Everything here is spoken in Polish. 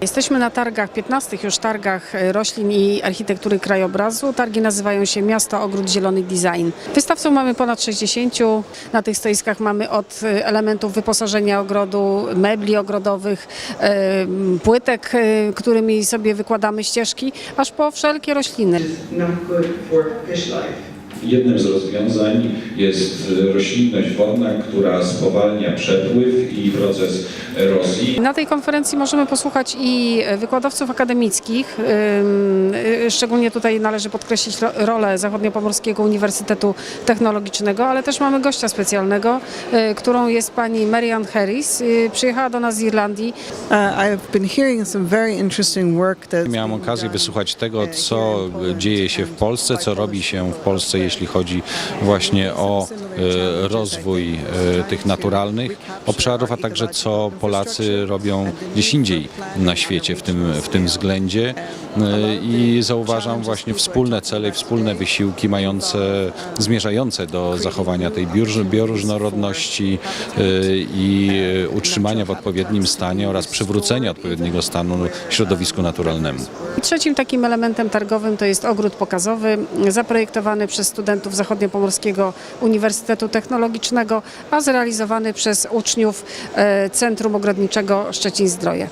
Jesteśmy na targach, 15 już targach e, roślin i architektury krajobrazu. Targi nazywają się Miasto Ogród Zielony Design. Wystawców mamy ponad 60. Na tych stoiskach mamy od e, elementów wyposażenia ogrodu, mebli ogrodowych, e, płytek, którymi sobie wykładamy ścieżki, aż po wszelkie rośliny. Jednym z rozwiązań jest e, roślinność wodna, która spowalnia przepływ i proces erozji. Na tej konferencji możemy posłuchać i wykładowców akademickich. Y, Szczególnie tutaj należy podkreślić ro- rolę Zachodniopomorskiego Uniwersytetu Technologicznego, ale też mamy gościa specjalnego, którą jest pani Marian Harris. Przyjechała do nas z Irlandii. Uh, Miałem okazję wysłuchać tego, co dzieje się w Polsce, co robi się w Polsce, jeśli chodzi właśnie o e, rozwój e, tych naturalnych obszarów, a także co Polacy robią gdzieś indziej na świecie w tym, w tym względzie. E, I zauważam właśnie wspólne cele i wspólne wysiłki mające, zmierzające do zachowania tej bioróżnorodności i utrzymania w odpowiednim stanie oraz przywrócenia odpowiedniego stanu środowisku naturalnemu. Trzecim takim elementem targowym to jest ogród pokazowy, zaprojektowany przez studentów Zachodniopomorskiego Uniwersytetu Technologicznego, a zrealizowany przez uczniów e, Centrum Ogrodniczego Szczecin Zdroje.